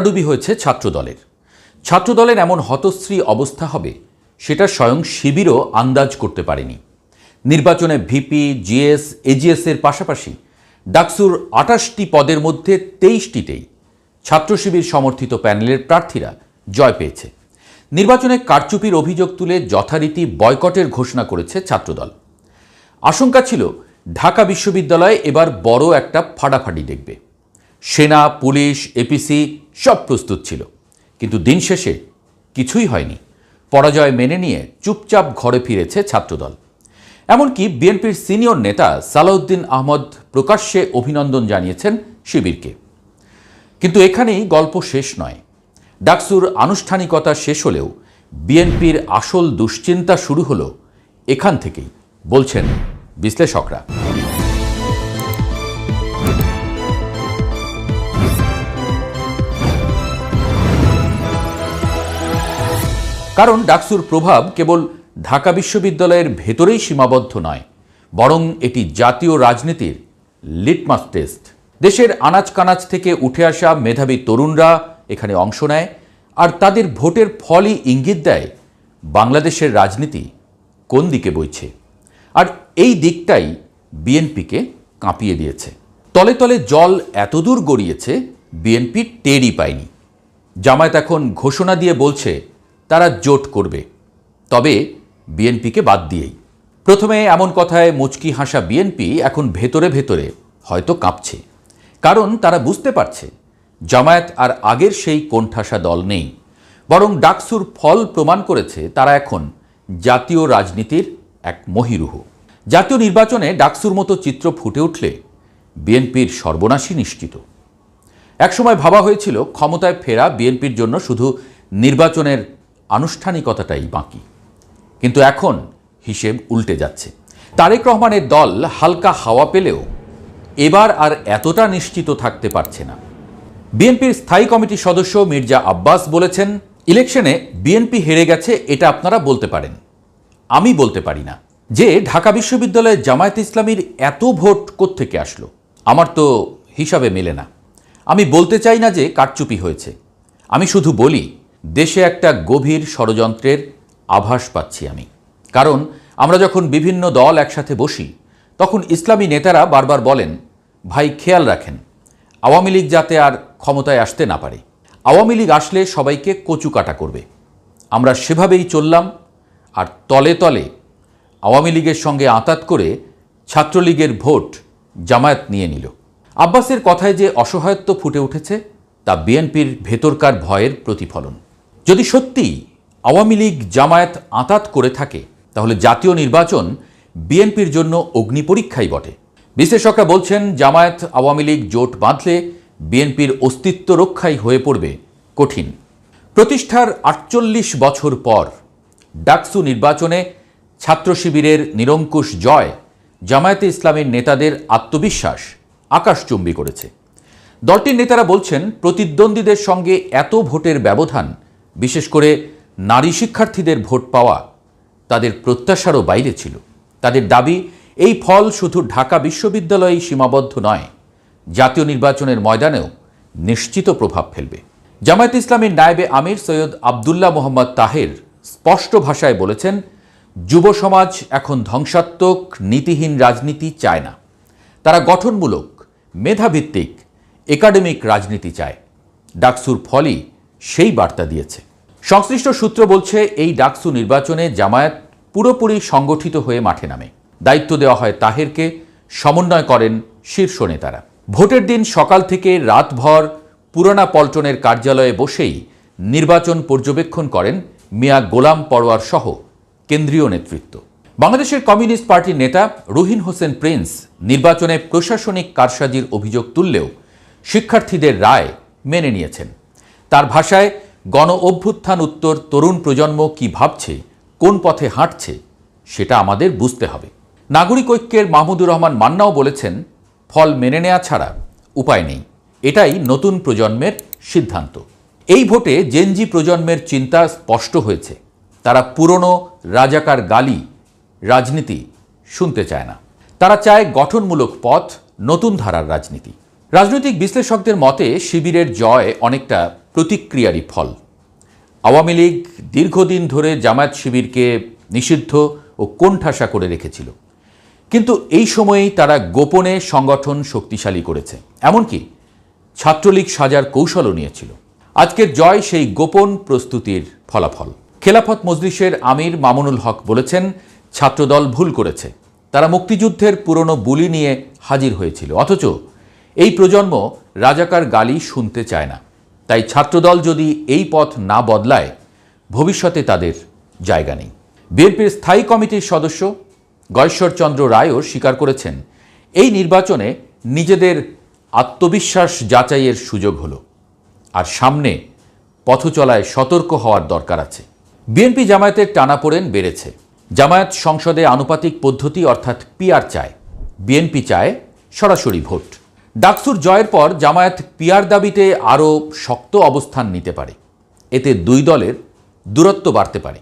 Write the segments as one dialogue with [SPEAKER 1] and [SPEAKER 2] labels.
[SPEAKER 1] ডুবি হয়েছে ছাত্রদলের। ছাত্রদলের এমন হতশ্রী অবস্থা হবে, সেটা স্বয়ং শিবিরও আন্দাজ করতে পারেনি। নির্বাচনে ভিপি, জিএস, এজিএস এর পাশাপাশি ডাকসুর আটাশটি পদের মধ্যে তেইশটিতেই ছাত্র শিবির সমর্থিত প্যানেলের প্রার্থীরা জয় পেয়েছে। নির্বাচনে কারচুপির অভিযোগ তুলে যথারীতি বয়কটের ঘোষণা করেছে ছাত্রদল। আশঙ্কা ছিল ঢাকা বিশ্ববিদ্যালয়ে এবার বড় একটা ফাটাফাটি দেখবে। সেনা, পুলিশ এপিসি সব প্রস্তুত ছিল। কিন্তু দিন শেষে কিছুই হয়নি। পরাজয় মেনে নিয়ে চুপচাপ ঘরে ফিরেছে ছাত্রদল। এমনকি বিএনপির সিনিয়র নেতা সালাউদ্দিন আহমদ প্রকাশ্যে অভিনন্দন জানিয়েছেন শিবিরকে। কিন্তু এখানেই গল্প শেষ নয়। ডাকসুর আনুষ্ঠানিকতা শেষ হলেও বিএনপির আসল দুশ্চিন্তা শুরু হলো এখান থেকেই, বলছেন বিশ্লেষকরা। কারণ ডাকসুর প্রভাব কেবল ঢাকা বিশ্ববিদ্যালয়ের ভেতরেই সীমাবদ্ধ নয়, বরং এটি জাতীয় রাজনীতির লিটমাস টেস্ট। দেশের আনাচ কানাচ থেকে উঠে আসা মেধাবী তরুণরা এখানে অংশ নেয়, আর তাদের ভোটের ফলই ইঙ্গিত দেয় বাংলাদেশের রাজনীতি কোন দিকে বইছে। আর এই দিকটাই বিএনপিকে কাঁপিয়ে দিয়েছে। তলে তলে জল এতদূর গড়িয়েছে, বিএনপি টেরই পায়নি। জামায়াত এখন ঘোষণা দিয়ে বলছে তারা জোট করবে। তবে বিএনপিকে বাদ দিয়েই। প্রথমে এমন কথায় মুচকি হাসা বিএনপি এখন ভেতরে ভেতরে হয়তো কাঁপছে। কারণ তারা বুঝতে পারছে, জামায়াত আর আগের সেই কোণঠাসা দল নেই। বরং ডাকসুর ফল প্রমাণ করেছে তারা এখন জাতীয় রাজনীতির এক মহিরুহ। জাতীয় নির্বাচনে ডাকসুর মতো চিত্র ফুটে উঠলে বিএনপির সর্বনাশই নিশ্চিত। একসময় ভাবা হয়েছিল ক্ষমতায় ফেরা বিএনপির জন্য শুধু নির্বাচনের আনুষ্ঠানিকতাটাই বাকি। কিন্তু এখন হিসেব উল্টে যাচ্ছে। তারেক রহমানের দল হালকা হাওয়া পেলেও এবার আর এতটা নিশ্চিত থাকতে পারছে না। বিএনপির স্থায়ী কমিটির সদস্য মির্জা আব্বাস বলেছেন, ইলেকশনে বিএনপি হেরে গেছে, এটা আপনারা বলতে পারেন। আমি বলতে পারি না। যে ঢাকা বিশ্ববিদ্যালয়ে জামায়াত ইসলামীর এত ভোট কোত্থেকে আসলো? আমার তো হিসাবে মেলে না। আমি বলতে চাই না যে কারচুপি হয়েছে। আমি শুধু বলি দেশে একটা গভীর ষড়যন্ত্রের আভাস পাচ্ছি আমি। কারণ আমরা যখন বিভিন্ন দল একসাথে বসি, তখন ইসলামী নেতারা বারবার বলেন, ভাই, খেয়াল রাখেন, আওয়ামী লীগ যাতে আর ক্ষমতায় আসতে না পারে। আওয়ামী লীগ আসলে সবাইকে কচু কাটা করবে। আমরা সেভাবেই চললাম আর তলে তলে আওয়ামী লীগের সঙ্গে আঁতাত করে ছাত্রলীগের ভোট জামায়াত নিয়ে নিল। আব্বাসের কথায় যে অসহায়ত্ব ফুটে উঠেছে, তা বিএনপির ভেতরকার ভয়ের প্রতিফলন। যদি সত্যিই আওয়ামী লীগ জামায়াত আঁতাত করে থাকে, তাহলে জাতীয় নির্বাচন বিএনপির জন্য অগ্নি পরীক্ষাই বটে। বিশ্লেষকরা বলছেন, জামায়াত আওয়ামী লীগ জোট বাঁধলে বিএনপির অস্তিত্ব রক্ষাই হয়ে পড়বে কঠিন। প্রতিষ্ঠার আটচল্লিশ বছর পর ডাকসু নির্বাচনে ছাত্র শিবিরের নিরঙ্কুশ জয় জামায়াতে ইসলামের নেতাদের আত্মবিশ্বাস আকাশচুম্বী করেছে। দলটির নেতারা বলছেন, প্রতিদ্বন্দ্বীদের সঙ্গে এত ভোটের ব্যবধান বিশেষ করে নারী শিক্ষার্থীদের ভোট পাওয়া তাদের প্রত্যাশারও বাইরে ছিল। তাদের দাবি, এই ফল শুধু ঢাকা বিশ্ববিদ্যালয়েই সীমাবদ্ধ নয়, জাতীয় নির্বাচনের ময়দানেও নিশ্চিত প্রভাব ফেলবে। জামায়াত ইসলামীর নায়েবে আমির সৈয়দ আবদুল্লাহ মোহাম্মদ তাহের স্পষ্ট ভাষায় বলেছেন, যুব সমাজ এখন ধ্বংসাত্মক, নীতিহীন রাজনীতি চায় না। তারা গঠনমূলক, মেধাভিত্তিক, একাডেমিক রাজনীতি চায়। ডাকসুর ফলই সেই বার্তা দিয়েছে। সংশ্লিষ্ট সূত্র বলছে, এই ডাকসু নির্বাচনে জামায়াত পুরোপুরি সংগঠিত হয়ে মাঠে নামে। দায়িত্ব দেওয়া হয় তাহেরকে, সমন্বয় করেন শীর্ষ নেতারা। ভোটের দিন সকাল থেকে রাতভর পুরানা পল্টনের কার্যালয়ে বসেই নির্বাচন পর্যবেক্ষণ করেন মিয়া গোলাম পরোয়ার সহ কেন্দ্রীয় নেতৃত্ব। বাংলাদেশের কমিউনিস্ট পার্টির নেতা রুহিন হোসেন প্রিন্স নির্বাচনে প্রশাসনিক কারসাজির অভিযোগ তুললেও শিক্ষার্থীদের রায় মেনে নিয়েছেন। তার ভাষায় গণ অভ্যুত্থান উত্তর তরুণ প্রজন্ম কি ভাবছে, কোন পথে হাঁটছে, সেটা আমাদের বুঝতে হবে। নাগরিক ঐক্যের মাহমুদুর রহমান মান্নাও বলেছেন, ফল মেনে নেওয়া ছাড়া উপায় নেই। এটাই নতুন প্রজন্মের সিদ্ধান্ত। এই ভোটে জেনজি প্রজন্মের চিন্তা স্পষ্ট হয়েছে। তারা পুরনো রাজাকার গালি, রাজনীতি শুনতে চায় না। তারা চায় গঠনমূলক পথ, নতুন ধারার রাজনীতি। রাজনৈতিক বিশ্লেষকদের মতে শিবিরের জয় অনেকটা প্রতিক্রিয়ারই ফল। আওয়ামী লীগ দীর্ঘদিন ধরে জামায়াত শিবিরকে নিষিদ্ধ ও কোণঠাসা করে রেখেছিল। কিন্তু এই সময়েই তারা গোপনে সংগঠন শক্তিশালী করেছে। এমনকি ছাত্রলীগ সাজার কৌশলও নিয়েছিল। আজকের জয় সেই গোপন প্রস্তুতির ফলাফল। খেলাফত মজলিসের আমির মামুনুল হক বলেছেন, ছাত্রদল ভুল করেছে। তারা মুক্তিযুদ্ধের পুরনো বুলি নিয়ে হাজির হয়েছিল। অথচ এই প্রজন্ম রাজাকার গালি শুনতে চায় না। তাই ছাত্রদল যদি এই পথ না বদলায়, ভবিষ্যতে তাদের জায়গা নেই। বিএনপির স্থায়ী কমিটির সদস্য গয়েশ্বরচন্দ্র রায়ও স্বীকার করেছেন, এই নির্বাচনে নিজেদের আত্মবিশ্বাস যাচাইয়ের সুযোগ হলো। আর সামনে পথ চলায় সতর্ক হওয়ার দরকার আছে। বিএনপি জামায়াতের টানাপোড়েন বেড়েছে। জামায়াত সংসদে আনুপাতিক পদ্ধতি অর্থাৎ পিআর চায়। বিএনপি চায় সরাসরি ভোট। ডাকসুর জয়ের পর জামায়াত পিয়ার দাবিতে আরও শক্ত অবস্থান নিতে পারে। এতে দুই দলের দূরত্ব বাড়তে পারে।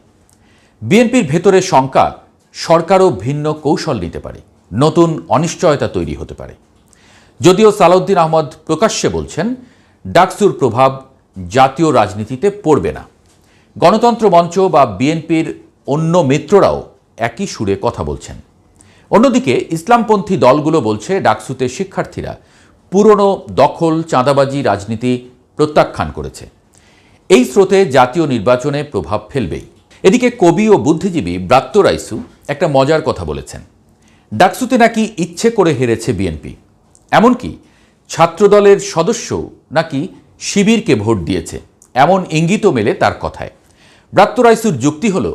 [SPEAKER 1] বিএনপির ভেতরে শঙ্কা, সরকারও ভিন্ন কৌশল নিতে পারে। নতুন অনিশ্চয়তা তৈরি হতে পারে। যদিও সালাউদ্দিন আহমদ প্রকাশ্যে বলছেন, ডাকসুর প্রভাব জাতীয় রাজনীতিতে পড়বে না। গণতন্ত্র মঞ্চ বা বিএনপির অন্য মিত্ররাও একই সুরে কথা বলছেন। অন্যদিকে ইসলামপন্থী দলগুলো বলছে, ডাকসুতে শিক্ষার্থীরা পুরনো দখল, চাঁদাবাজি, রাজনীতি প্রত্যাখ্যান করেছে। এই স্রোতে জাতীয় নির্বাচনে প্রভাব ফেলবেই। এদিকে কবি ও বুদ্ধিজীবী ব্রাত্য রাইসু একটা মজার কথা বলেছেন। ডাকসুতে নাকি ইচ্ছে করে হেরেছে বিএনপি। এমনকি ছাত্রদলের সদস্য নাকি শিবিরকে ভোট দিয়েছে। এমন ইঙ্গিতও মেলে তার কথায়। ব্রাত্য রাইসুর যুক্তি হল,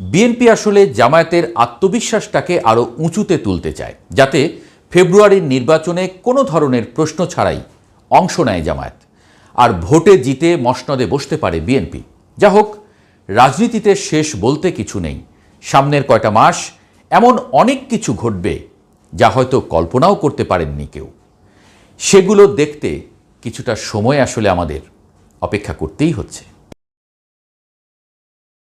[SPEAKER 1] বিএনপি আসলে জামায়াতের আত্মবিশ্বাসটাকে আরও উঁচুতে তুলতে চায়, যাতে ফেব্রুয়ারির নির্বাচনে কোনো ধরনের প্রশ্ন ছাড়াই অংশ নেয় জামায়াত। আর ভোটে জিতে মসনদে বসতে পারে বিএনপি। যা হোক, রাজনীতিতে শেষ বলতে কিছু নেই। সামনের কয়টা মাস এমন অনেক কিছু ঘটবে যা হয়তো কল্পনাও করতে পারেননি কেউ। সেগুলো দেখতে কিছুটা সময় আসলে আমাদের অপেক্ষা করতেই হচ্ছে।